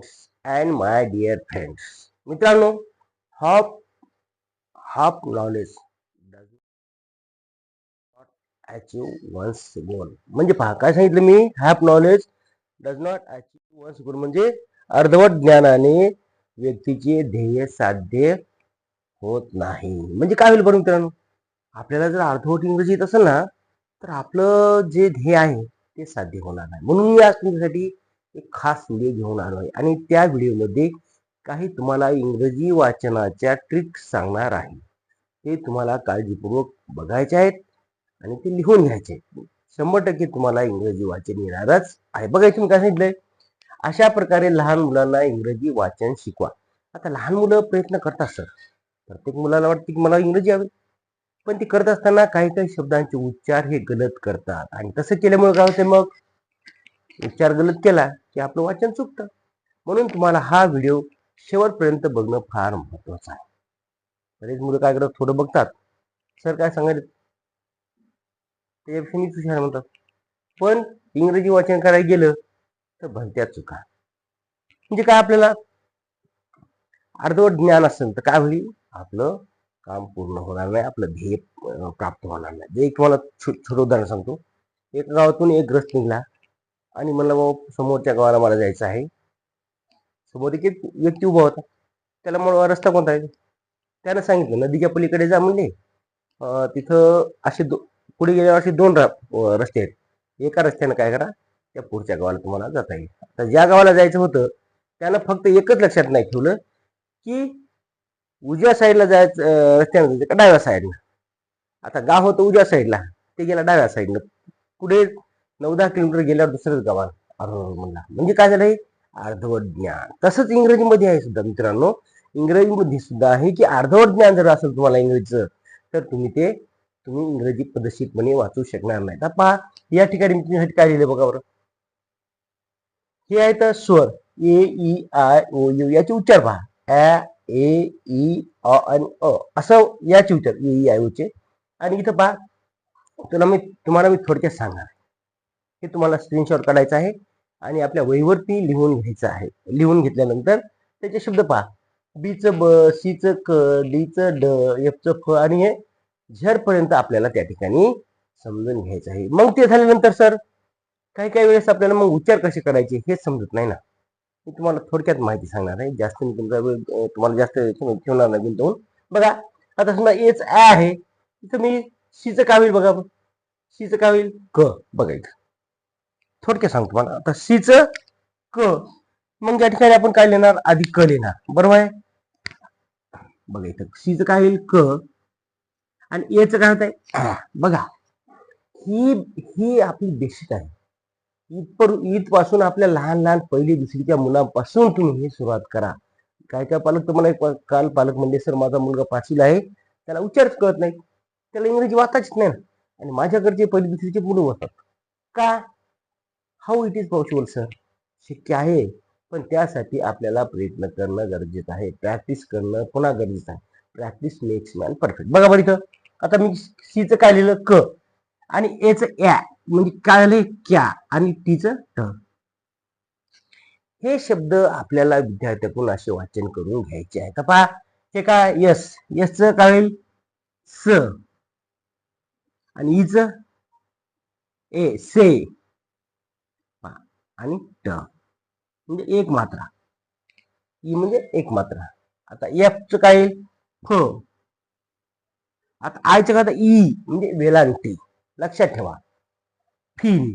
Students and my dear friends मित्रांनो half half knowledge achieve one's goal म्हणजे पहा काय सांगितलं मी? Half knowledge does not achieve one's goal म्हणजे अर्धवट ज्ञानाने व्यक्तीचे ध्येय साध्य होत नाही. म्हणजे काय होईल बरं मित्रांनो? आपल्याला जर अर्धवट इंग्रजी येत असेल ना तर आपलं जे ध्येय आहे ते साध्य होणार नाही. म्हणून मी आज तुमच्यासाठी एक खास व्हिडिओ घेऊन आलो आहे आणि त्या व्हिडिओमध्ये काही तुम्हाला इंग्रजी वाचनाच्या ट्रिक्स सांगणार आहे. ते तुम्हाला काळजीपूर्वक बघायचे आहेत आणि ते लिहून घ्यायचे आहेत. शंभर टक्के तुम्हाला इंग्रजी वाचन येणारच आहे. बघायचं मी काय सांगितलंय? अशा प्रकारे लहान मुलांना इंग्रजी वाचन शिकवा. आता लहान मुलं प्रयत्न करतात सर. प्रत्येक मुलाला वाटतं की मला इंग्रजी हवे. पण ते करत असताना काही काही शब्दांचे उच्चार हे गलत करतात. आणि तसं केल्यामुळे काय होते मग? उच्चार गलत केला की आपलं वाचन चुकतं. म्हणून तुम्हाला हा व्हिडिओ शेवटपर्यंत बघणं फार महत्वाचं आहे. बरेच मुलं काय करतात थोडं बघतात. सर काय सांगायचं त्याच्यापेक्षा मीच हुशार म्हणतात. पण इंग्रजी वाचन करायला गेलं तर भलत्या चुका. म्हणजे काय आपल्याला? अर्धवट ज्ञान असेल तर काय होईल? आपलं काम पूर्ण होणार नाही. आपलं ध्येय प्राप्त होणार नाही. जे एक तुम्हाला छोटं उदाहरण सांगतो. एका गावातून एक ग्रस्त निघाला. आणि म्हणलं बाबा समोरच्या गावाला मला जायचं आहे. समोर एक व्यक्ती उभा होता. त्याला मला रस्ता कोणता आहे? त्यानं सांगितलं नदीच्या पलीकडे जा म्हणले. तिथं असे दो पुढे गेल्यावर असे दोन रस्ते आहेत. एका रस्त्यानं काय करा त्या पुढच्या गावाला तुम्हाला जाता येईल. आता ज्या गावाला जायचं होतं त्यानं फक्त एकच लक्षात नाही ठेवलं की उजव्या साईडला जायचं रस्त्यानं जायचं का डाव्या साईडला आता गाव होतं उजव्या साईडला ते गेला डाव्या साईडनं. पुढे नऊ दहा किलोमीटर गेल्यावर दुसरंच गावात अर्धवट म्हणला. म्हणजे काय झालंय? अर्धवट ज्ञान. तसंच इंग्रजीमध्ये आहे सुद्धा मित्रांनो. इंग्रजीमध्ये सुद्धा आहे की अर्धवट ज्ञान जर असेल तुम्हाला इंग्रजीचं तर तुम्ही ते तुम्ही इंग्रजी पद्धतशीरपणे वाचू शकणार नाही तर पहा या ठिकाणी तुमच्यासाठी काय लिहिलं बघा बरं. हे आहे तर स्वर. A E I O U याचे उच्चार पहा. ॲ ए ई अ आणि अ. असं याचे उच्चार ए ई आय ओचे आणि इथं पहा तुला मी तुम्हाला मी थोडक्यात सांगणार हे तुम्हाला स्क्रीनशॉट काढायचं आहे. आणि आपल्या वहीवरती लिहून घ्यायचं आहे. लिहून घेतल्यानंतर त्याचे शब्द पहा. बीचं ब सीचं क डीचं ड एफचं फ आणि हे झरपर्यंत आपल्याला त्या ठिकाणी समजून घ्यायचं आहे. मग ते झाल्यानंतर सर काही काही वेळेस आपल्याला मग उच्चार कसे करायचे हे समजत नाही ना. मी तुम्हाला थोडक्यात माहिती सांगणार आहे. जास्त मी तुमचा वेळ तुम्हाला जास्त ठेवणार नाही गुंतवून. बघा आता समजा एच आ आहे. इथं मी सीचं का होईल बघा. सीचं का होईल? क. बघायचं थोडक्यात सांगतो मला आता सीचं क मग या ठिकाणी आपण काय लिहिणार? आधी क लिहिणार. बरोबर आहे? बघा इथं. सीचं काय येईल क. आणि एच काय होत आहे? बघा. ही ही आपली बेसिक आहे. ईद ईदपासून आपल्या लहान लहान पहिली दुसरीच्या मुलांपासून तुम्ही हे सुरुवात करा. काय काय पालक? तर एक काल पालक म्हणजे सर माझा मुलगा पाचवीला आहे. त्याला उच्चारच कळत नाही. त्याला इंग्रजी वाचायचीच नाही आणि माझ्याकडचे पहिली दुसरीचे मुलं वाचतात का? How it is possible sir शक्य आहे. पण त्यासाठी आपल्याला प्रयत्न करणं गरजेचं आहे. प्रॅक्टिस करणं पुन्हा गरजेचं आहे. प्रॅक्टिस मेक्स मॅन परफेक्ट बघा बरं इथं. आता मी सीचं काय लिहिलं? क. आणि एच या. म्हणजे काय झालं क्या. आणि टीचं ट हे शब्द आपल्याला विद्यार्थ्याकडून असे वाचन करून घ्यायचे आहे पहा. हे काय? यस यस काय होईल स. आणि इच ए से. आणि ट. म्हणजे एक मात्रा ई म्हणजे एक मात्रा आता एफ च काय येईल? फ आता आयचं काय? तर ई e, म्हणजे वेलांटी. लक्षात ठेवा. फिन.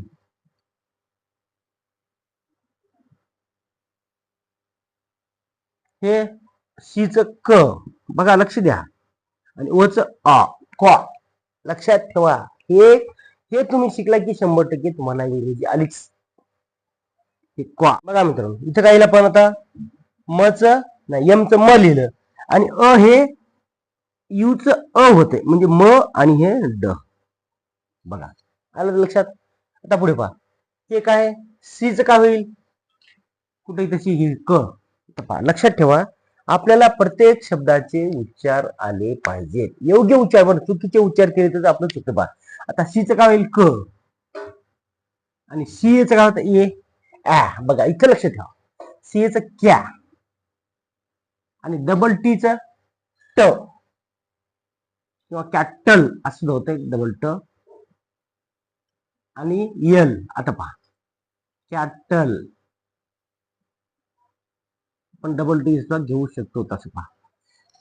हे सीच क. बघा लक्ष द्या. आणि ओच अ क्वा लक्षात ठेवा. हे हे तुम्ही शिकला की शंभर टक्के तुम्हाला इंग्रजी आलीच. हे क्वा. बघा मित्रांनो इथं काय येईल पण आता मच नाही यमच म लिहिलं. आणि अ हे यूच अ होते म्हणजे म आणि हे ड. बघा आलं लक्षात? आता पुढे पहा. हे काय? सीच का होईल? कुठे तशी ही क. पहा लक्षात ठेवा. आपल्याला प्रत्येक शब्दाचे उच्चार आले पाहिजेत. योग्य उच्चार पण चुकीचे उच्चार केले तर आपलं चुकतं पहा. आता सीचं काय होईल? क. आणि सी च काय होतं? ए. आ बघा इथं लक्ष ठेवा. सीएच क्या. आणि डबल टीच ट किंवा कॅटल असं होतंय डबल ट आणि यल आता पहा. कॅटल पण डबल टी सुद्धा घेऊ शकतो तसं पहा.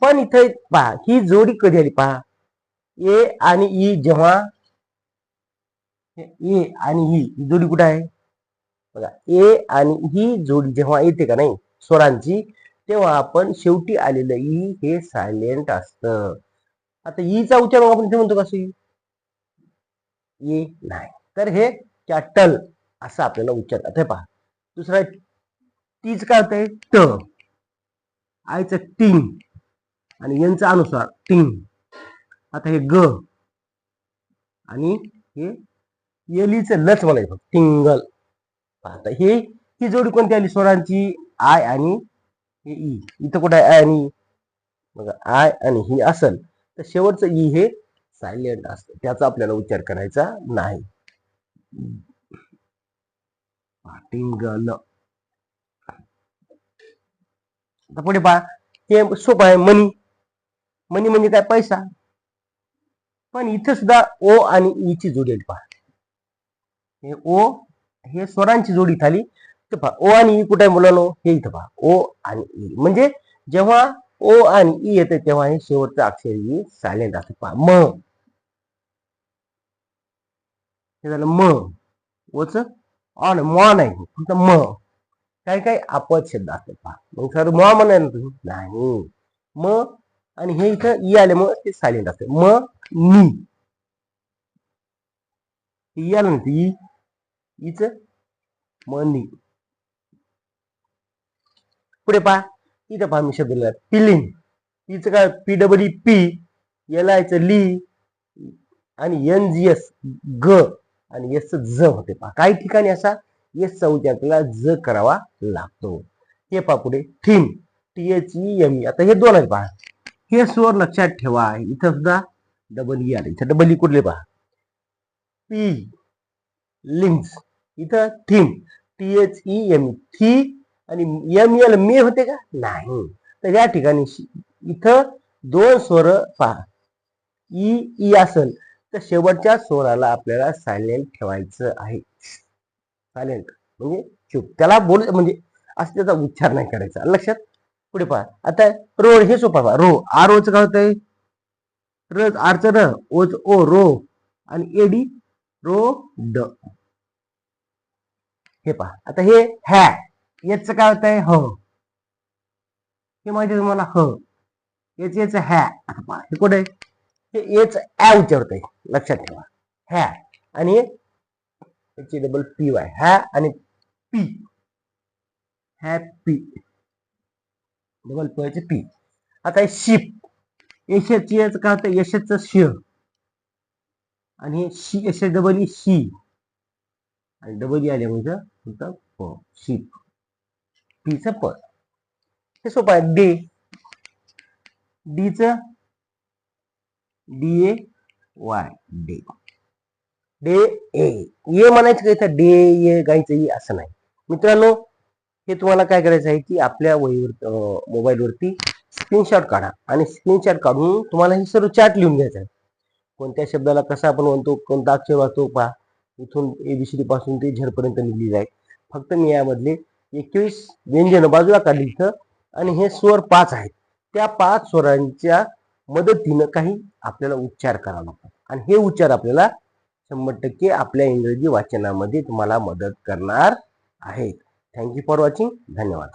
पण इथे पहा ही जोडी कधी आली पहा? ए आणि ई जेव्हा ए आणि ही ही जोडी कुठे आहे? बघा ए आणि ही जोडी जेव्हा येते का नाही स्वरांची तेव्हा आपण शेवटी आलेलं ई हे सायलेंट असतं. आता ईचा उच्चार मग आपण इथे म्हणतो कसं ये e? नाही. तर हे कॅटल असं आपल्याला उच्चार आता पहा. दुसरा तीच काय होतंय? ट आयचं टिंग आणि यांचा अनुसार टिंग आता हे ग आणि हे एलीचं लच म्हणायचं. टिंगल आता हे ही जोडी कोणती आली? स्वरांची आय आणि हे ई. इथं कुठं आहे? आय आणि बघा आय आणि ही असल. तर शेवटचं ई हे सायलेंट असतं. त्याचा आपल्याला उच्चार करायचा नाही. पाटिंगल. आता पुढे पहा. हे सोपं आहे. मनी. मनी म्हणजे काय? पैसा. पण इथं सुद्धा ओ आणि ई ची जोडी पहा. हे ओ हे स्वरांची जोडी झाली. तर पहा ओ आणि ई कुठे आहे मुलांनो? हे इथं पहा ओ आणि ई. म्हणजे जेव्हा ओ आणि ई येते तेव्हा हे शेवटचं अक्षर ई सायलेंट असतं. पहा म. हे झालं म. ओच ऑन मॉ नाही तुमचं म. काही काही अपद शब्द असतात पहा. मग सर मॉ म्हणाय ना तुम्ही? नाही. म आणि हे इथं ई आल्यामुळे ते सायलेंट असते. म नी. ई आलं ना इज मनी. पुढे पहा. इथं पहा मी शब्द लिहिला. पिलिंग इच काय? पी डब्ल्यू पी एल आयचं ली. आणि एन जी एस ग आणि एस ज होते पहा. काही ठिकाणी असा एस चौथ्याला उच्चार ज करावा लागतो. हे पहा पुढे. Theme T H E M E आता हे दोन आहेत पहा. हे स्वर लक्षात ठेवा. इथं सुद्धा डबल ई e आले. इथं डबल ई e कुठले पहा? पी लिंक्स इथं theme T H E M थी आणि एम एल मे होते का? नाही. तर या ठिकाणी इथं दोन स्वर पहा. ई ई असल तर शेवटच्या स्वराला आपल्याला सायलेंट ठेवायचं आहे. सायलेंट म्हणजे चूप त्याला बोल म्हणजे असं त्याचा उच्चार नाही करायचा. लक्षात? पुढे पहा. आता रो हे सोपा पहा. रो. आर ओच काय होतंय? र आरचं र. ओच ओ रो. आणि एडी रो ड. हे पहा. आता हे हॅ. याच काय होत आहे ह. हे माहिती तुम्हाला? ह. याच याच हॅ. पहा हे कुठे? आहे? हे एच ऍ उच्चारत आहे लक्षात ठेवा. हॅ. आणि याची डबल पी वाय. हॅ आणि पी. हॅपी डबल पीचे पी आता हे शिप. यशाची याच काय होतं यशाचं श. आणि हे शी यश डबल ई शी. आणि डबल ई आल्यामुळे होतं प शीप पीच प हे सोपं आहे. Day डीच D A Y day day A ये म्हणायचं काय डे ये e गायचं ये e असं नाही. मित्रांनो हे तुम्हाला काय करायचं आहे की आपल्या वहीवर मोबाईलवरती स्क्रीनशॉट काढा आणि स्क्रीनशॉट काढून तुम्हाला हे सर्व चार्ट लिहून घ्यायचं आहे. कोणत्या शब्दाला कसा आपण म्हणतो कोणता अक्षर वाचतो पहा. इथून एबीसीडी पासून ते झेडपर्यंत लिहिली जाईल. फक्त मी यामधले एकवीस व्यंजन बाजूला काढली इथं आणि हे स्वर पाच आहेत. त्या पाच स्वरांच्या मदतीनं काही आपल्याला उच्चार करावा लागतात आणि हे उच्चार आपल्याला शंभर टक्के आपल्या इंग्रजी वाचनामध्ये तुम्हाला मदत करणार आहेत. थँक्यू फॉर वॉचिंग धन्यवाद.